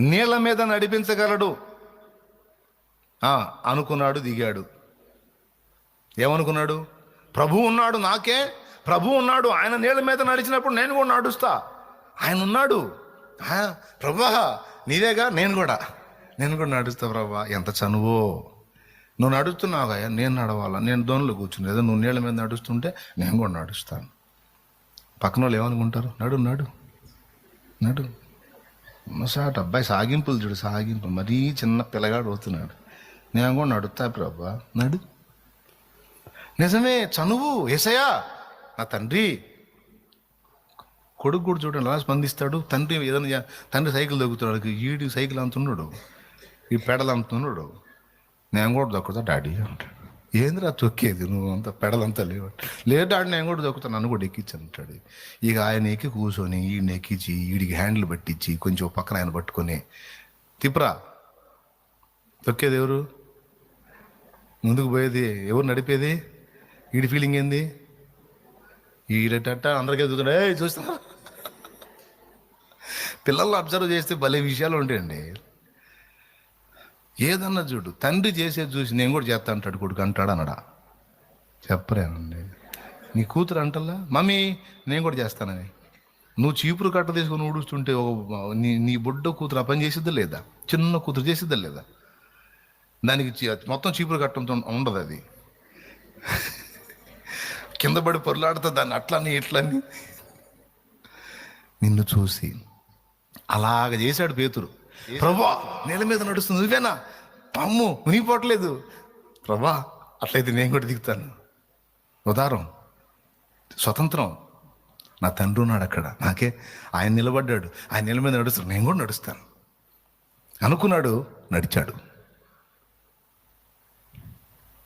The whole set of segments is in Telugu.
నీళ్ళ మీద నడిపించగలడు. అనుకున్నాడు దిగాడు. ఏమనుకున్నాడు? ప్రభు ఉన్నాడు నాకే. ప్రభు ఉన్నాడు. ఆయన నీళ్ళ మీద నడిచినప్పుడు నేను కూడా నడుస్తా. ఆయన ఉన్నాడు. ప్రభా నీదేగా? నేను కూడా. నేను కూడా నడుస్తా ప్రభా. ఎంత చనువో. నువ్వు నడుస్తున్నావు నేను నడవాలా? నేను దోణిలో కూర్చుని ఏదో నువ్వు నీళ్ళ మీద నడుస్తుంటే నేను కూడా నడుస్తాను. పక్కన వాళ్ళు ఏమనుకుంటారు? నడు నడు. నడు. ముసాట అబ్బాయి సాగింపులు చూడు సాగింపు. మరీ చిన్న పిల్లగాడు అవుతున్నాడు. నేను కూడా నడుతా ప్రభా. నడు. నిజమే చనువు ఏసయా నా తండ్రి. కొడుకు కూడా చూడండి ఎలా స్పందిస్తాడు? తండ్రి ఏదైనా తండ్రి సైకిల్ దొక్కుతున్నాడు ఈడి సైకిల్ అంతున్నాడు ఈ పెడలు అంటున్నాడు నేను కూడా దొక్కుతా డాడీ అంటాడు. ఏందిరా తొక్కేది? నువ్వు అంత పెడలంతా లేవు? లేదు డాడీ నేను కూడా తొక్కుతాను నన్ను కూడా ఎక్కించి అంటాడు ఇక ఆయన ఎక్కి కూర్చొని ఈయన ఎక్కించి వీడికి హ్యాండిల్ పట్టించి కొంచెం పక్కన ఆయన పట్టుకొని తిప్పురా. తొక్కేది ఎవరు? ముందుకు పోయేది ఎవరు నడిపేది? వీడి ఫీలింగ్ ఏంది? ఈడట అందరికీ ఎదుగుతాడు ఏ పిల్లల్ని అబ్జర్వ్ చేస్తే భలే విషయాలు ఉంటాయండి. ఏదన్నా చూడు తండ్రి చేసేది చూసి నేను కూడా చేస్తా అంటాడు కొడుకు అంటాడు అనడా చెప్పరేనండి. నీ కూతురు అంటల్లా? మమ్మీ నేను కూడా చేస్తానని. నువ్వు చీపురు కట్ట తీసుకొని ఊడుస్తుంటే నీ నీ బుడ్డ కూతురు ఆ పని చేసిద్దా లేదా? చిన్న కూతురు చేసిద్దా లేదా? దానికి మొత్తం చీపురు కట్టంతో ఉండదు అది. కింద పడి పొరలాడుతా దాన్ని అట్లని ఇట్లని. నిన్ను చూసి అలాగ చేశాడు పేతురు. ప్రభా నేల మీద నడుస్తుంది. నువ్వేనా? అమ్ము మునిగిపోవట్లేదు. ప్రభా అట్లయితే నేను కూడా దిగుతాను. ఉదారం స్వతంత్రం. నా తండ్రి ఉన్నాడు అక్కడ. నాకే ఆయన నిలబడ్డాడు. ఆయన నీళ్ళ మీద నడుస్తాను నేను కూడా నడుస్తాను. అనుకున్నాడు నడిచాడు.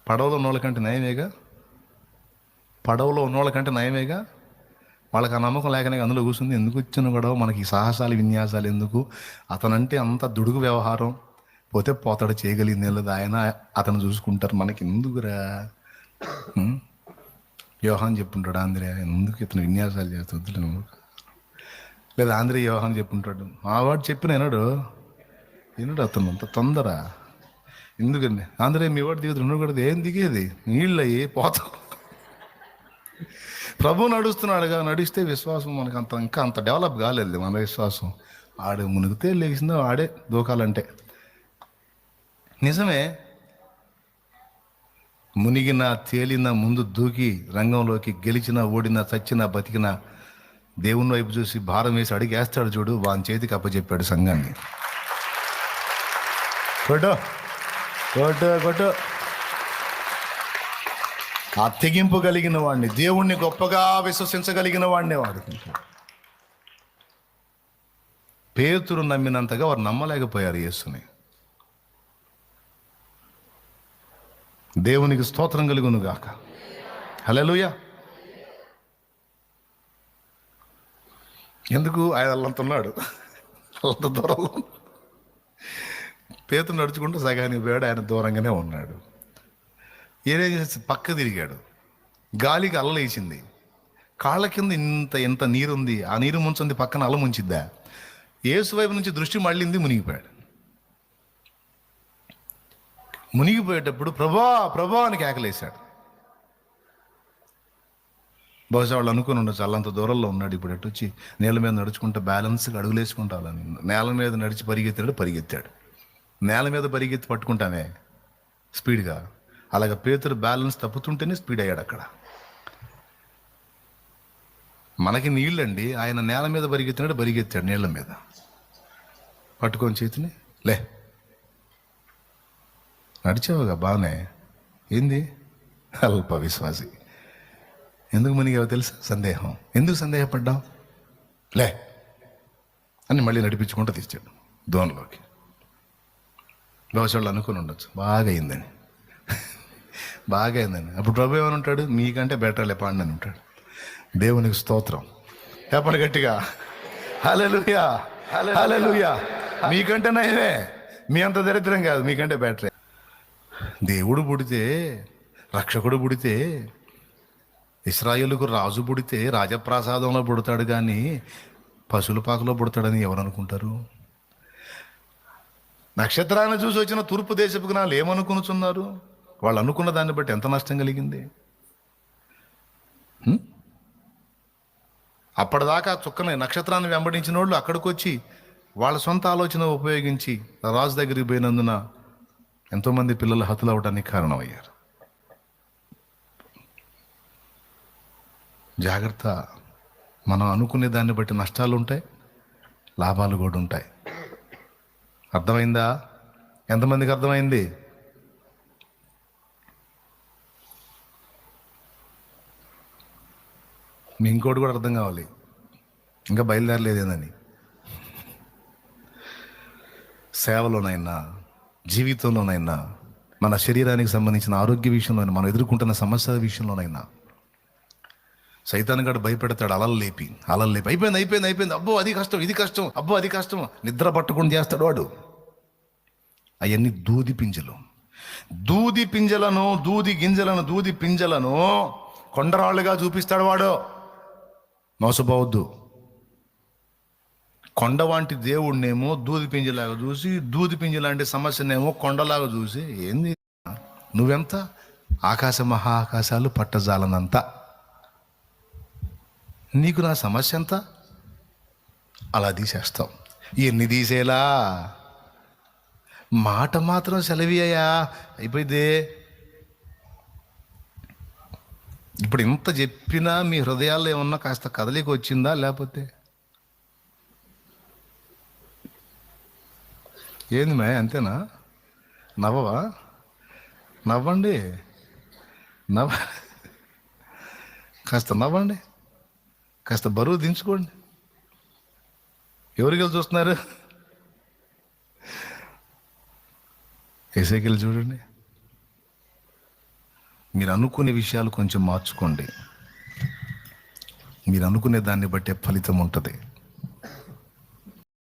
పడవలో ఉన్న వాళ్ళకంటే నయమేగా? పడవలో ఉన్న వాళ్ళకంటే నయమేగా? వాళ్ళకి ఆ నమ్మకం లేకనే అందులో కూర్చుంది. ఎందుకు వచ్చిన గొడవ? మనకి సాహసాలు విన్యాసాలు ఎందుకు? అతనంటే అంత దుడుగు వ్యవహారం. పోతే పోతాడు చేయగలిగింది లేదు ఆయన అతను చూసుకుంటారు. మనకి ఎందుకురా? ఉం? చెప్పుంటాడు ఆంధ్రే ఎందుకు ఇతను విన్యాసాలు చేస్తుంది లేదా ఆంధ్రే యోహాన్ చెప్పుంటాడు మా వాడు చెప్పిన వినడు. వినడు అతను. అంత తొందర. ఎందుకండి? ఆంధ్రే మీ వాడు దిగుతుంది కూడా ఏం దిగేది? నీళ్ళు అయ్యి పోతాం ప్రభు నడుస్తున్నాడుగా నడిస్తే విశ్వాసం మనకు అంత ఇంకా అంత డెవలప్ కాలేదు మన విశ్వాసం. ఆడు మునిగితే లేచిందో ఆడే దూకాలంటే. నిజమే మునిగిన తేలిన ముందు దూకి రంగంలోకి గెలిచిన ఓడిన చచ్చిన బతికిన దేవుని వైపు చూసి భారం వేసి అడిగేస్తాడు చూడు వాని చేతికి అప్పచెప్పాడు సంఘాన్ని. కొట్టు కొట్టు కొట్టు. ఆ తెగింపు కలిగిన వాడిని దేవుణ్ణి గొప్పగా విశ్వసించగలిగిన వాడిని వాడుకుంటాడు. పేతురు నమ్మినంతగా వారు నమ్మలేకపోయారు యేసుని. దేవునికి స్తోత్రం కలుగును గాక హలోయ ఎందుకు ఆయన అల్లంతున్నాడు ఉన్నాడు దూరం దూరంలో. పేతురు నడుచుకుంటూ సగానికి పోయాడు ఆయన దూరంగానే ఉన్నాడు. ఏదో పక్క తిరిగాడు. గాలికి అల్లలేసింది కాళ్ళ కింద ఇంత ఎంత నీరుంది ఆ నీరు ముంచుంది పక్కన అల్ల ముంచిద్దా? ఏసు వైపు నుంచి దృష్టి మళ్ళింది మునిగిపోయాడు. మునిగిపోయేటప్పుడు ప్రభా ప్రభా అని కేకలేశాడు. బహుశా వాళ్ళు అనుకుని ఉండొచ్చు అల్లంత దూరంలో ఉన్నాడు ఇప్పుడు ఎటు వచ్చి నేల మీద నడుచుకుంటా బ్యాలెన్స్గా అడుగులేసుకుంటాలని నేల మీద నడిచి పరిగెత్తాడు పరిగెత్తాడు. నేల మీద పరిగెత్తి పట్టుకుంటామే స్పీడ్గా. అలాగ పేతురు బ్యాలెన్స్ తప్పుతుంటేనే స్పీడ్ అయ్యాడు అక్కడ మనకి నీళ్ళండి ఆయన నేల మీద బరిగెత్తినాడు బరిగెత్తాడు నీళ్ళ మీద. పట్టుకొని చేతిని లే. నడిచావుగా బాగానే ఏంది? అల్ప విశ్వాసి ఎందుకు మునిగావో తెలుసా? సందేహం. ఎందుకు సందేహపడ్డావు? లే. అని మళ్ళీ నడిపించుకుంటూ తీసాడు దోనలోకి బహుశా వాళ్ళు అనుకుని ఉండొచ్చు. బాగా అయిందని. బాగా అయిందని అప్పుడు ప్రభు ఏమని ఉంటాడు మీకంటే బెటర్ లేపాండి అని ఉంటాడు. దేవునికి స్తోత్రం. చెప్పండి గట్టిగా? హల్లెలూయా! మీకంటే నయమే. మీ అంత దరిద్రం కాదు. మీకంటే బెటరే దేవుడు పుడితే రక్షకుడు పుడితే ఇస్రాయేలుకు రాజు పుడితే రాజప్రాసాదంలో పుడతాడు కానీ పశువుల పాకలో పుడతాడని ఎవరు అనుకుంటారు నక్షత్రాన్ని చూసి వచ్చిన తూర్పు దేశపు జ్ఞానులు ఏమనుకునుచున్నారు? వాళ్ళు అనుకున్న దాన్ని బట్టి ఎంత నష్టం కలిగింది? అప్పటిదాకా చుక్కని నక్షత్రాన్ని వెంబడించిన వాళ్ళు అక్కడికి వచ్చి వాళ్ళ సొంత ఆలోచన ఉపయోగించి రాజు దగ్గరికి పోయినందున ఎంతోమంది పిల్లలు హతులవడానికి కారణమయ్యారు. జాగ్రత్త. మనం అనుకునే దాన్ని బట్టి నష్టాలు ఉంటాయి లాభాలు కూడా ఉంటాయి. అర్థమైందా? ఎంతమందికి అర్థమైంది? ఇంకోటి కూడా అర్థం కావాలి. ఇంకా బయలుదేరలేదేనని సేవలోనైనా జీవితంలోనైనా మన శరీరానికి సంబంధించిన ఆరోగ్య విషయంలోనైనా మనం ఎదుర్కొంటున్న సమస్యల విషయంలోనైనా సైతాన్ గడు భయపెడతాడు అలలు లేపి అలలు లేపి. అయిపోయింది అయిపోయింది అయిపోయింది. అబ్బో అది కష్టం ఇది కష్టం అబ్బో అది కష్టం. నిద్ర పట్టకుండా చేస్తాడు వాడు. అవన్నీ దూది పింజలు. దూది పింజలను దూది గింజలను దూది పింజలను కొండరాళ్ళుగా చూపిస్తాడు వాడు. మోసపోవద్దు. కొండ వంటి దేవుడినేమో దూది పింజలాగా చూసి దూది పింజ లాంటి సమస్యనేమో కొండలాగా చూసి ఏంది? నువ్వెంత? ఆకాశ మహా ఆకాశాలు పట్టజాలనంత. నీకు నా సమస్య ఎంత? అలా తీసేస్తాం. ఎన్ని తీసేలా? మాట మాత్రం సెలవి అయ్యా అయిపోయిందే ఇప్పుడు ఇంత చెప్పినా మీ హృదయాల్లో ఏమన్నా కాస్త కదలిక వచ్చిందా లేకపోతే? ఏంది మే అంతేనా? నవ్వవా? నవ్వండి. నవ్వ కాస్త నవ్వండి. కాస్త బరువు దించుకోండి. ఎవరికి వెళ్ళి చూస్తున్నారు? ఏసైకి చూడండి. మీరు అనుకునే విషయాలు కొంచెం మార్చుకోండి. మీరు అనుకునే దాన్ని బట్టే ఫలితం ఉంటుంది.